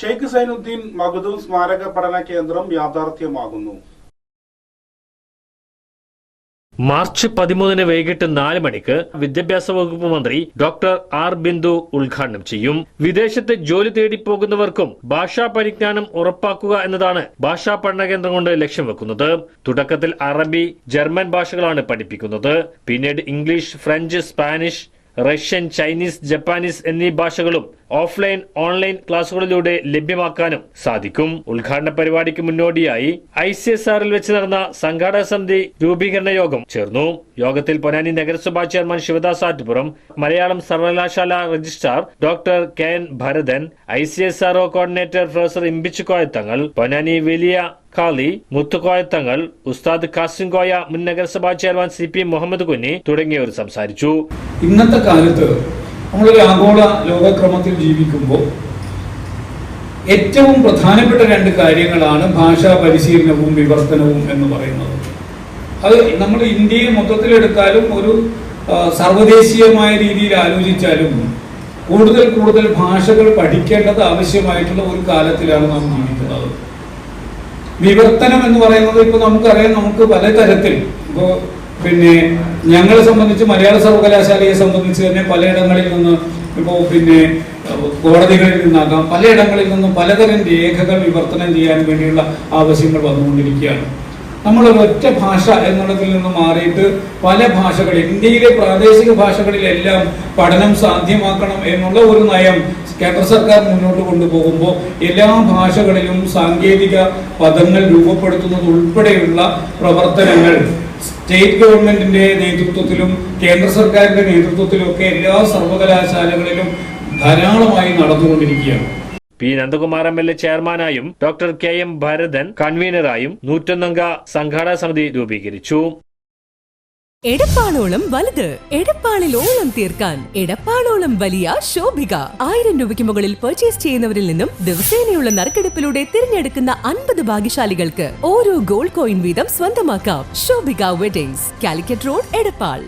ഷെയ്ഖ് സൈനുദ്ദീൻ മഖദൂം സ്മാരക പഠന കേന്ദ്രം യാഥാർത്ഥ്യമാകുന്നു. മാർച്ച് പതിമൂന്നിന് വൈകിട്ട് നാല് മണിക്ക് വിദ്യാഭ്യാസ വകുപ്പ് മന്ത്രി ഡോക്ടർ ആർ ബിന്ദു ഉദ്ഘാടനം ചെയ്യും. വിദേശത്ത് ജോലി തേടി പോകുന്നവർക്കും ഭാഷാ പരിജ്ഞാനം ഉറപ്പാക്കുക എന്നതാണ് ഭാഷാ പഠന കേന്ദ്രം കൊണ്ട് ലക്ഷ്യം വെക്കുന്നത്. തുടക്കത്തിൽ അറബി ജർമ്മൻ ഭാഷകളാണ് പഠിപ്പിക്കുന്നത്. പിന്നീട് English French Spanish Russian Chinese Japanese എന്നീ ഭാഷകളും ഓഫ്ലൈൻ ഓൺലൈൻ ക്ലാസുകളിലൂടെ ലഭ്യമാക്കാനും സാധിക്കും. ഉദ്ഘാടന പരിപാടിക്ക് മുന്നോടിയായി ഐ സി എസ് ആറിൽ വെച്ച് നടന്ന സംഘാടക സമിതി രൂപീകരണ യോഗം ചേർന്നു. യോഗത്തിൽ പൊന്നാനി നഗരസഭാ ചെയർമാൻ ശിവദാസ് ആറ്റുപുറം മലയാളം സർവകലാശാല registrar doctor K N Bharathan I C S R O coordinator professor Imbichu Koyathangal Ponnani വലിയ കാളി മുത്തുകോയത്തങ്ങൾ ഉസ്താദ് കാസിം കോയ മുൻ നഗരസഭാ chairman C P Muhammad Kunhi തുടങ്ങിയവർ സംസാരിച്ചു. ഇന്നത്തെ കാലത്ത് നമ്മളൊരു ആഗോള ലോകക്രമത്തിൽ ജീവിക്കുമ്പോൾ ഏറ്റവും പ്രധാനപ്പെട്ട രണ്ട് കാര്യങ്ങളാണ് ഭാഷാ പരിശീലനവും വിവർത്തനവും എന്ന് പറയുന്നത്. അത് നമ്മൾ ഇന്ത്യയെ മൊത്തത്തിലെടുത്താലും ഒരു സർവദേശീയമായ രീതിയിൽ ആലോചിച്ചാലും കൂടുതൽ കൂടുതൽ ഭാഷകൾ പഠിക്കേണ്ടത് ആവശ്യമായിട്ടുള്ള ഒരു കാലത്തിലാണ് നാം ജീവിക്കുന്നത് വിവർത്തനം എന്ന് പറയുന്നത് ഇപ്പൊ നമുക്കറിയാം നമുക്ക് പലതരത്തിൽ ഇപ്പോ പിന്നെ ഞങ്ങളെ സംബന്ധിച്ച് മലയാള സർവകലാശാലയെ സംബന്ധിച്ച് തന്നെ പലയിടങ്ങളിൽ നിന്ന് ഇപ്പോ പിന്നെ കോടതികളിൽ നിന്നാകാം പലയിടങ്ങളിൽ നിന്നും പലതരം രേഖകൾ വിവർത്തനം ചെയ്യാൻ വേണ്ടിയുള്ള ആവശ്യങ്ങൾ വന്നുകൊണ്ടിരിക്കുകയാണ്. നമ്മൾ ഒറ്റ ഭാഷ എന്നുള്ളതിൽ നിന്ന് മാറിയിട്ട് പല ഭാഷകൾ ഇന്ത്യയിലെ പ്രാദേശിക ഭാഷകളിലെല്ലാം പഠനം സാധ്യമാക്കണം എന്നുള്ള ഒരു നയം കേന്ദ്ര സർക്കാർ മുന്നോട്ട് കൊണ്ടുപോകുമ്പോൾ എല്ലാ ഭാഷകളിലും സാങ്കേതിക പദങ്ങൾ രൂപപ്പെടുത്തുന്നത് ഉൾപ്പെടെയുള്ള പ്രവർത്തനങ്ങൾ സ്റ്റേറ്റ് ഗവൺമെന്റിന്റെ നേതൃത്വത്തിലും കേന്ദ്ര സർക്കാരിന്റെ നേതൃത്വത്തിലും ഒക്കെ എല്ലാ സർവകലാശാലകളിലും ധാരാളമായി നടന്നുകൊണ്ടിരിക്കുകയാണ്. P Nandakumar M L A ചെയർമാനായും doctor K M Bharathan കൺവീനറായും നൂറ്റൊന്നംഗ സംഘാടക സമിതി രൂപീകരിച്ചു. എടപ്പാളോളം വലുത് എടപ്പാളിൽ ഓളം തീർക്കാൻ എടപ്പാളോളം വലിയ ശോഭിക. ആയിരം രൂപയ്ക്ക് മുകളിൽ പർച്ചേസ് ചെയ്യുന്നവരിൽ നിന്നും ദിവസേനയുള്ള നറുക്കെടുപ്പിലൂടെ തിരഞ്ഞെടുക്കുന്ന അൻപത് ഭാഗ്യശാലികൾക്ക് ഓരോ ഗോൾഡ് കോയിൻ വീതം സ്വന്തമാക്കാം. Shobhika weddings Calicut road Edappal.